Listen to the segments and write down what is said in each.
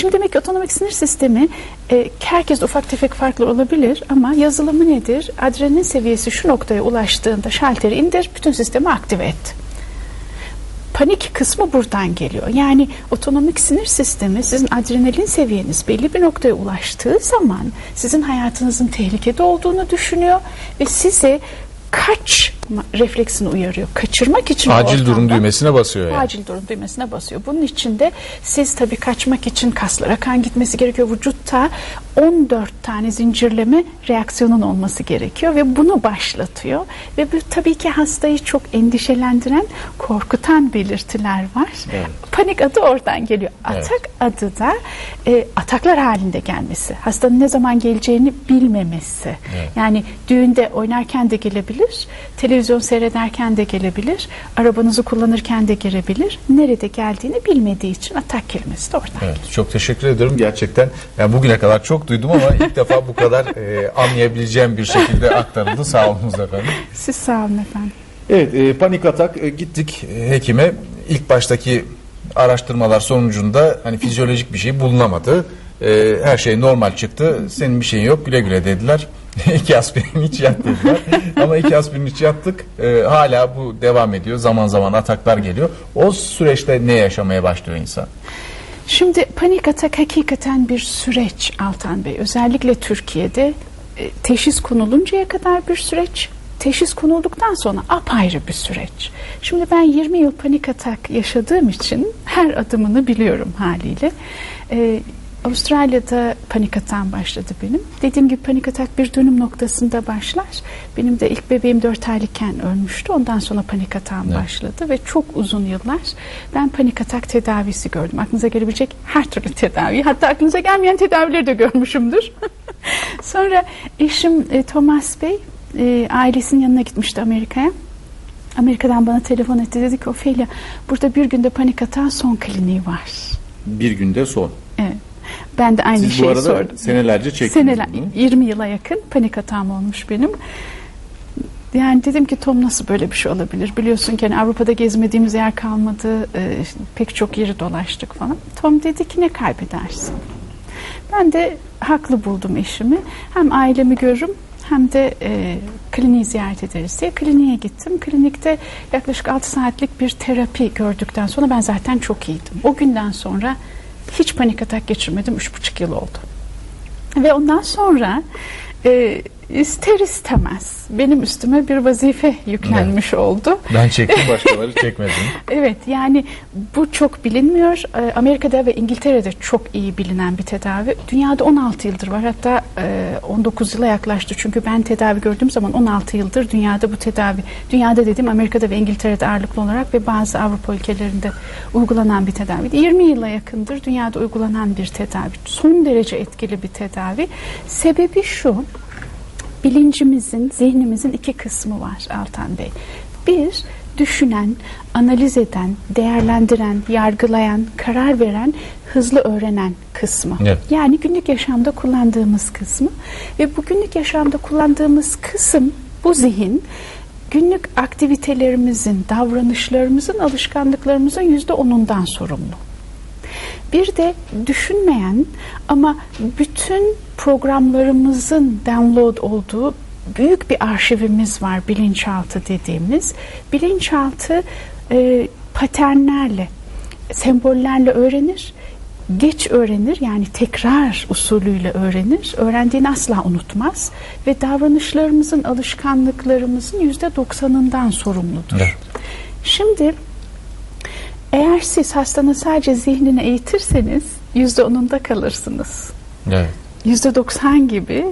Şimdi demek ki otonomik sinir sistemi e, herkes ufak tefek farklı olabilir ama yazılımı nedir? Adrenalin seviyesi şu noktaya ulaştığında şalteri indir, bütün sistemi aktive et. Panik kısmı buradan geliyor. Yani otonomik sinir sistemi sizin adrenalin seviyeniz belli bir noktaya ulaştığı zaman sizin hayatınızın tehlikede olduğunu düşünüyor ve size kaç refleksini uyarıyor. Kaçırmak için Acil durum düğmesine basıyor yani. Acil durum düğmesine basıyor. Bunun için de siz tabii kaçmak için kaslara kan gitmesi gerekiyor. Vücutta 14 tane zincirleme reaksiyonun olması gerekiyor ve bunu başlatıyor. Ve bu tabii ki hastayı çok endişelendiren, korkutan belirtiler var. Evet. Panik adı oradan geliyor. Evet. Atak adı da e, ataklar halinde gelmesi. Hastanın ne zaman geleceğini bilmemesi. Evet. Yani düğünde oynarken de gelebilir, televizyon seyrederken de gelebilir, arabanızı kullanırken de gelebilir. Nerede geldiğini bilmediği için atak kelimesi de oradan Evet, çok teşekkür ediyorum gerçekten. Yani bugüne kadar çok duydum ama ilk defa bu kadar e, anlayabileceğim bir şekilde aktarıldı. Sağ olunuz efendim. Siz sağ olun efendim. Evet, e, panik atak e, gittik hekime. İlk baştaki araştırmalar sonucunda hani fizyolojik bir şey bulunamadı. E, her şey normal çıktı. Senin bir şeyin yok. Güle güle dediler. iki aspirin iç yat dediler. Ama iki aspirin iç yattık. E, hala bu devam ediyor. Zaman zaman ataklar geliyor. O süreçte ne yaşamaya başlıyor insan? Şimdi panik atak hakikaten bir süreç Altan Bey. Özellikle Türkiye'de e, teşhis konuluncaya kadar bir süreç. Teşhis konulduktan sonra apayrı bir süreç. Şimdi ben 20 yıl panik atak yaşadığım için her adımını biliyorum haliyle. Ee, Avustralya'da panik atağım başladı benim. Dediğim gibi panik atak bir dönüm noktasında başlar. Benim de ilk bebeğim 4 aylıkken ölmüştü. Ondan sonra panik atağım Evet. başladı ve çok uzun yıllar ben panik atak tedavisi gördüm. Aklınıza gelebilecek her türlü tedavi. Hatta aklınıza gelmeyen tedavileri de görmüşümdür. sonra eşim e, Thomas Bey e, ailesinin yanına gitmişti Amerika'ya. Amerika'dan bana telefon etti. Dedi ki Ofelia burada bir günde panik atağın son kliniği var. Bir günde son. Evet. Ben de aynı Siz bu şeyi arada sordum. senelerce çektiniz Seneler, bunu. 20 yıla yakın panik atağım olmuş benim. Yani dedim ki Tom nasıl böyle bir şey olabilir? Biliyorsun ki hani Avrupa'da gezmediğimiz yer kalmadı. e, pek çok yeri dolaştık falan. Tom dedi ki ne kaybedersin? Ben de haklı buldum eşimi. Hem ailemi görürüm hem de e, kliniği ziyaret ederiz diye kliniğe gittim. Klinikte yaklaşık 6 saatlik bir terapi gördükten sonra ben zaten çok iyiydim. O günden sonra hiç panik atak geçirmedim. 3,5 yıl oldu. Ve ondan sonra e, ister istemez benim üstüme bir vazife yüklenmiş oldu. Ben çektim başkaları çekmedi. Evet yani bu çok bilinmiyor. Ee, Amerika'da ve İngiltere'de çok iyi bilinen bir tedavi. Dünyada 16 yıldır var. Hatta e, 19 yıla yaklaştı. Çünkü ben tedavi gördüğüm zaman 16 yıldır dünyada bu tedavi. Dünyada dediğim Amerika'da ve İngiltere'de ağırlıklı olarak ve bazı Avrupa ülkelerinde uygulanan bir tedavi. 20 yıla yakındır dünyada uygulanan bir tedavi. Son derece etkili bir tedavi. Sebebi şu bilincimizin, zihnimizin iki kısmı var Altan Bey. Bir, düşünen, analiz eden, değerlendiren, yargılayan, karar veren, hızlı öğrenen kısmı. Evet. Yani günlük yaşamda kullandığımız kısmı ve bu günlük yaşamda kullandığımız kısım, bu zihin günlük aktivitelerimizin, davranışlarımızın, alışkanlıklarımızın yüzde onundan sorumlu. Bir de düşünmeyen ama bütün programlarımızın download olduğu büyük bir arşivimiz var bilinçaltı dediğimiz. Bilinçaltı e, paternlerle, sembollerle öğrenir. Geç öğrenir yani tekrar usulüyle öğrenir. Öğrendiğini asla unutmaz ve davranışlarımızın, alışkanlıklarımızın yüzde doksanından sorumludur. Evet. Şimdi eğer siz hastanın sadece zihnini eğitirseniz yüzde onunda kalırsınız. Evet. Yüzde doksan gibi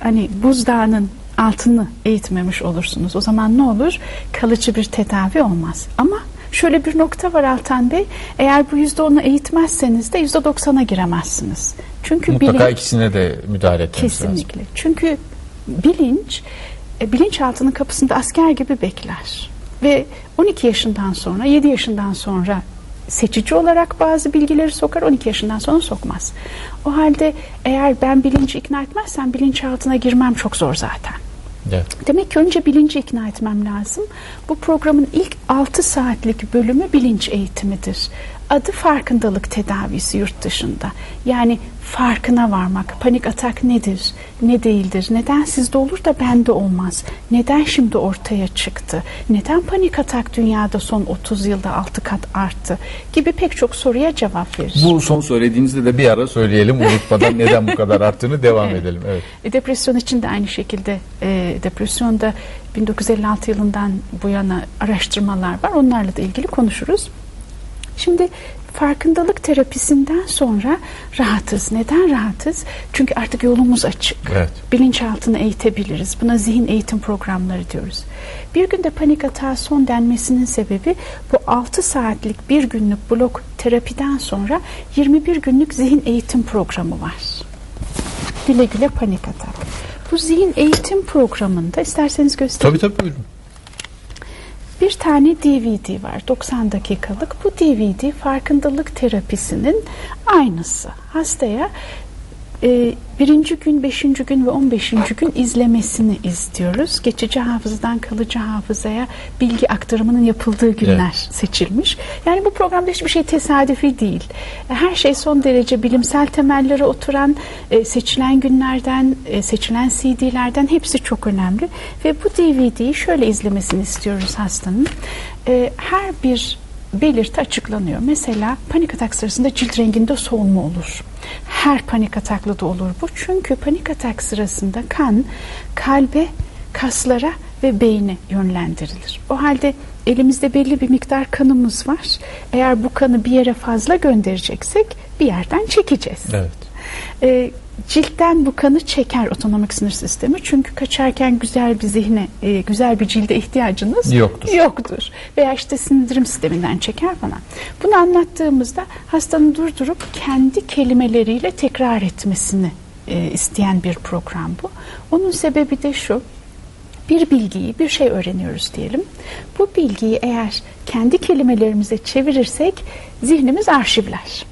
hani buzdağının altını eğitmemiş olursunuz. O zaman ne olur? Kalıcı bir tedavi olmaz. Ama şöyle bir nokta var Altan Bey. Eğer bu yüzde onu eğitmezseniz de yüzde doksana giremezsiniz. Çünkü Mutlaka bilinç- ikisine de müdahale etmemiz lazım. Kesinlikle. Çünkü bilinç e, bilinçaltının kapısında asker gibi bekler. Ve 12 yaşından sonra, 7 yaşından sonra seçici olarak bazı bilgileri sokar, 12 yaşından sonra sokmaz. O halde eğer ben bilinci ikna etmezsem bilinçaltına girmem çok zor zaten. Evet. Demek ki önce bilinci ikna etmem lazım. Bu programın ilk 6 saatlik bölümü bilinç eğitimidir. Adı farkındalık tedavisi yurt dışında. Yani farkına varmak. Panik atak nedir? Ne değildir? Neden sizde olur da bende olmaz? Neden şimdi ortaya çıktı? Neden panik atak dünyada son 30 yılda 6 kat arttı? Gibi pek çok soruya cevap verir. Bu son söylediğinizde de bir ara söyleyelim unutmadan neden bu kadar arttığını devam edelim. Evet. E, Depresyon için de aynı şekilde e, depresyonda 1956 yılından bu yana araştırmalar var. Onlarla da ilgili konuşuruz. Şimdi farkındalık terapisinden sonra rahatız. Neden rahatız? Çünkü artık yolumuz açık. Evet. Bilinçaltını eğitebiliriz. Buna zihin eğitim programları diyoruz. Bir günde panik atağı son denmesinin sebebi bu 6 saatlik bir günlük blok terapiden sonra 21 günlük zihin eğitim programı var. Güle güle panik atak. Bu zihin eğitim programında isterseniz göstereyim. Tabii tabii buyurun. Bir tane DVD var 90 dakikalık. Bu DVD farkındalık terapisinin aynısı. Hastaya e, birinci gün, beşinci gün ve on beşinci gün izlemesini istiyoruz. Geçici hafızadan kalıcı hafızaya bilgi aktarımının yapıldığı günler seçilmiş. Yani bu programda hiçbir şey tesadüfi değil. Her şey son derece bilimsel temellere oturan e, seçilen günlerden, e, seçilen CD'lerden hepsi çok önemli. Ve bu DVD'yi şöyle izlemesini istiyoruz hastanın. E, her bir belirti açıklanıyor. Mesela panik atak sırasında cilt renginde solma olur. Her panik ataklı da olur bu. Çünkü panik atak sırasında kan kalbe, kaslara ve beyne yönlendirilir. O halde elimizde belli bir miktar kanımız var. Eğer bu kanı bir yere fazla göndereceksek bir yerden çekeceğiz. Evet. E, ciltten bu kanı çeker otonomik sinir sistemi. Çünkü kaçarken güzel bir zihne, e, güzel bir cilde ihtiyacınız Yoktur. yoktur. Veya işte sindirim sisteminden çeker falan. Bunu anlattığımızda hastanın durdurup kendi kelimeleriyle tekrar etmesini e, isteyen bir program bu. Onun sebebi de şu. Bir bilgiyi, bir şey öğreniyoruz diyelim. Bu bilgiyi eğer kendi kelimelerimize çevirirsek zihnimiz arşivler.